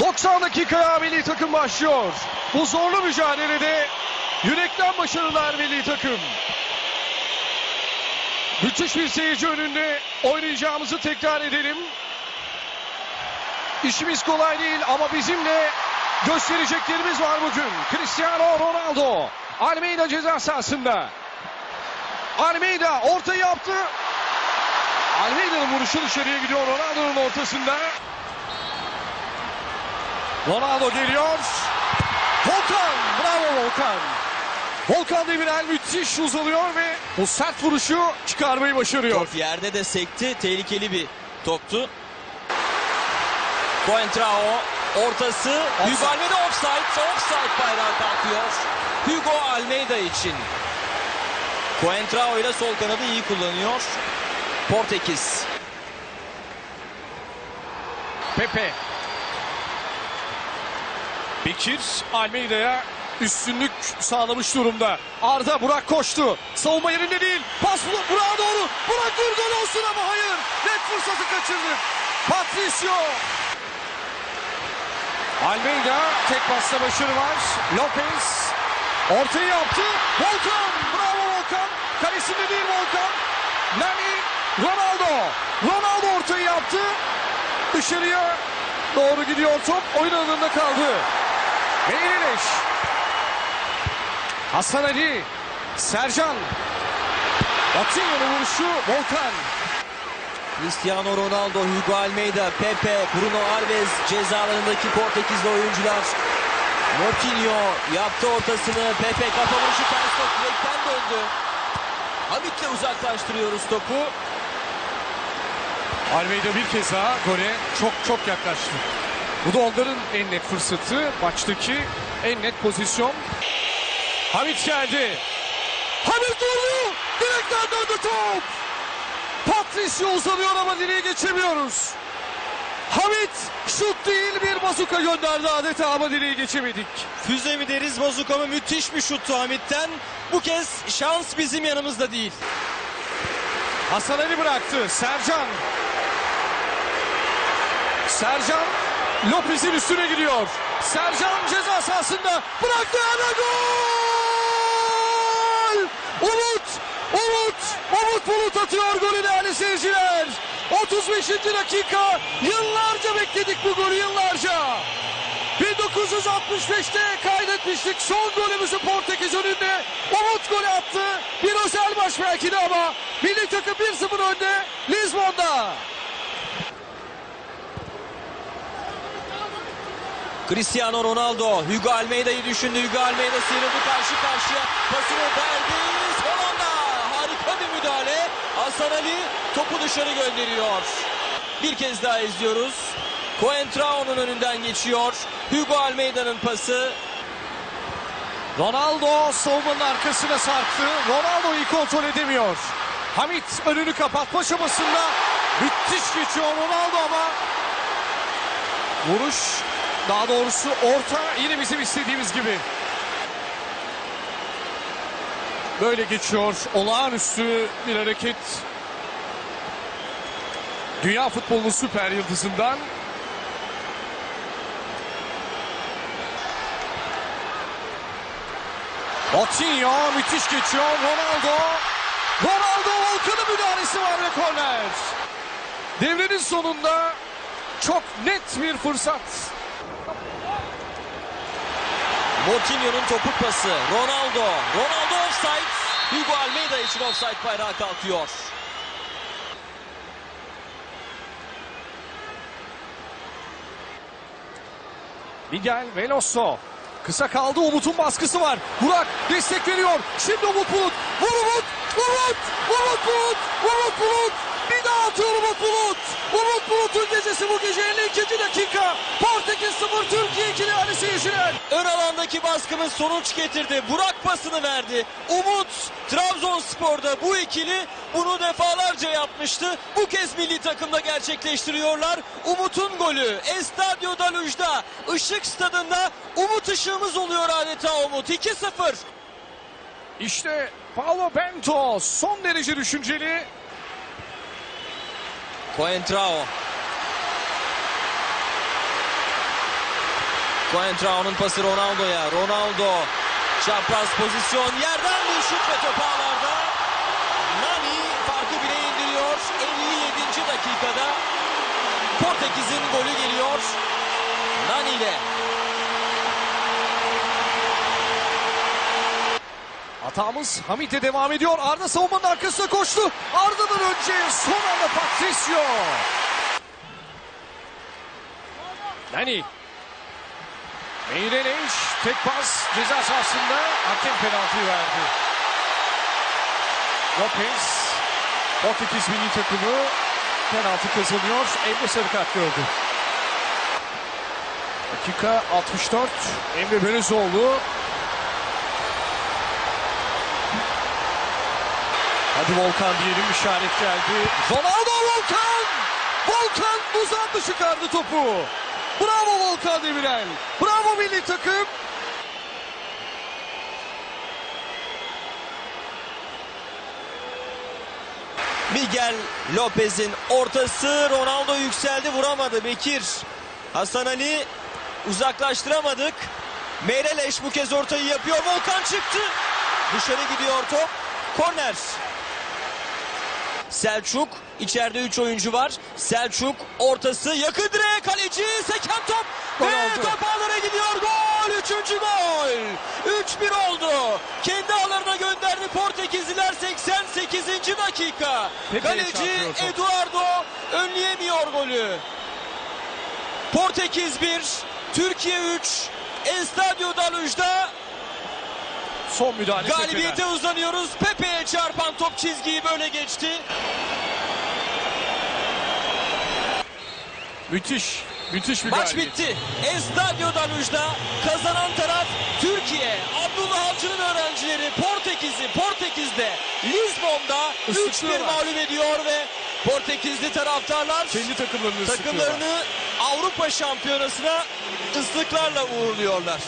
90 dakikaya milli takım başlıyor. Bu zorlu mücadelede yürekten başarılar milli takım. Müthiş bir seyirci önünde oynayacağımızı tekrar edelim. İşimiz kolay değil ama bizim de göstereceklerimiz var bugün. Cristiano Ronaldo Almeida ceza sahasında. Almeida orta yaptı. Almeida'nın vuruşu dışarıya gidiyor Ronaldo'nun ortasında. Ronaldo geliyor. Volkan, bravo Volkan. Volkan Demirel müthiş uzalıyor ve o sert vuruşu çıkarmayı başarıyor. Top yerde de sekti. Tehlikeli bir toptu. Coentrao ortası. Hugo Almeida offside. Offside bayrağı kalkıyor. Hugo Almeida için. Coentrao ile sol kanadı iyi kullanıyor. Portekiz. Pepe. Bekir Almeida'ya üstünlük sağlamış durumda. Arda Burak koştu. Savunma yerinde değil. Pas Burak'a doğru. Burak bir gol olsun ama hayır. Net fırsatı kaçırdı. Patricio. Almeida tek pasta başarı var. Lopez ortayı yaptı. Volkan. Bravo Volkan. Kalesinde değil Volkan. Nani Ronaldo. Ronaldo ortayı yaptı. Dışarıya doğru gidiyor top. Oyun alanında kaldı. Ve Yeniliş. Hasan Ali. Sercan. Batinho'nun vuruşu Volkan. Cristiano Ronaldo, Hugo Almeida, Pepe, Bruno Alves cezalarındaki Portekizli oyuncular. Moutinho yaptı ortasını. Pepe kafa vuruşu ters top direkten döndü. Hamit'le uzaklaştırıyoruz topu. Almeida bir kez daha gole çok çok yaklaştı. Bu da onların en net fırsatı. Maçtaki en net pozisyon. Hamit geldi. Hamit vurdu. Direkten döndü top. Patricio uzanıyor ama direğe geçemiyoruz. Hamit şut değil bir bazuka gönderdi adeta ama direğe geçemedik. Füze mi deriz bazuka mı müthiş bir şuttu Hamit'ten. Bu kez şans bizim yanımızda değil. Hasan Ali bıraktı. Sercan. Sercan Lopez'in üstüne gidiyor. Sercan ceza sahasında bıraktı ana gol! Umut! Umut! Umut Bulut atıyor golü değerli seyirciler. 35. dakika. Yıllarca bekledik bu golü yıllarca. 1965'te kaydetmiştik son golümüzü Portekiz önünde. Umut golü attı. Bir özel maç belki de ama milli takım 1-0 önde Lizbon'da. Cristiano Ronaldo, Hugo Almeida'yı düşündü. Hugo Almeida sıyrıldı karşı karşıya. Pasını verdi. Hollanda. Harika bir müdahale. Hasan Ali topu dışarı gönderiyor. Bir kez daha izliyoruz. Coentrao'nun önünden geçiyor. Hugo Almeida'nın pası. Ronaldo savunmanın arkasına sarktı. Ronaldo'yu kontrol edemiyor. Hamit önünü kapatma çabasında müthiş geçiyor Ronaldo ama vuruş daha doğrusu orta yine bizim istediğimiz gibi. Böyle geçiyor. Olağanüstü bir hareket. Dünya futbolunun süper yıldızından Coutinho müthiş geçiyor. Ronaldo. Ronaldo Volkan'ın müdahalesi var ve korner. Devrenin sonunda çok net bir fırsat. Moutinho'nun topuk pası. Ronaldo. Ronaldo offside. Hugo Almeida için offside bayrağı kalkıyor. Miguel Veloso. Kısa kaldı Umut'un baskısı var. Burak destek veriyor. Şimdi Umut Bulut. Vur Umut. Umut. Umut Bulut. Umut Bulut. Bir daha atıyor Umut Bulut. Umut Bulut'un gecesi bu gece 52. dakika. Portekiz 0 Türkiye 2 değerli seyirciler. Ön alandaki baskımız sonuç getirdi. Burak pasını verdi. Umut Trabzonspor'da bu ikili bunu defalarca yapmıştı. Bu kez milli takımda gerçekleştiriyorlar. Umut'un golü Estadio da Luz'da Işık Stadında Umut ışığımız oluyor adeta Umut 2-0. İşte Paulo Bento son derece düşünceli. Coentrao Coentrao'nun pası Ronaldo'ya. Ronaldo çapraz pozisyon yerden bir şut ve top ağlarda. Nani farkı bire indiriyor. 57. dakikada Portekiz'in golü geliyor. Nani ile. Hatamız Hamit'e devam ediyor. Arda savunmanın arkasına koştu. Arda'dan önce son anda Patricio. Nani. Meireles tek pas ceza sahasında hakem penaltıyı verdi. Lopez Portekiz milli takımı penaltı kazanıyor. Emre sarı kart gördü. Dakika 64. Emre Belözoğlu Hadi Volkan diyelim işaret geldi. Ronaldo Volkan! Volkan uzandı çıkardı topu. Bravo Volkan Demirel. Bravo milli takım. Miguel Lopez'in ortası Ronaldo yükseldi vuramadı Bekir. Hasan Ali uzaklaştıramadık. Meireles bu kez ortayı yapıyor. Volkan çıktı. Dışarı gidiyor top. Korner. Selçuk içeride 3 oyuncu var. Selçuk ortası yakın direğe kaleci seken top ve Ronaldo. top ağlara gidiyor. Gol! Üçüncü gol. 3-1 oldu. Kendi ağlarına gönderdi Portekizliler 88. dakika. Pepe'ye Kaleci. Eduardo önleyemiyor golü. Portekiz 1, Türkiye 3. Estadio Daluj'da Son müdahale galibiyete Pepe'den. uzanıyoruz. Pepe'ye çarpan top çizgiyi böyle geçti. Müthiş. Müthiş bir Maç galibiyet. bitti. Estadio Daluj'da kazanan taraf Türkiye. Abdullah Avcı'nın öğrencileri Portekiz'i Portekiz'de Lizbon'da 3-1 Islıklıyorlar. mağlup ediyor ve Portekizli taraftarlar Kendi takımlarını takımlarını Avrupa Şampiyonası'na ıslıklarla uğurluyorlar.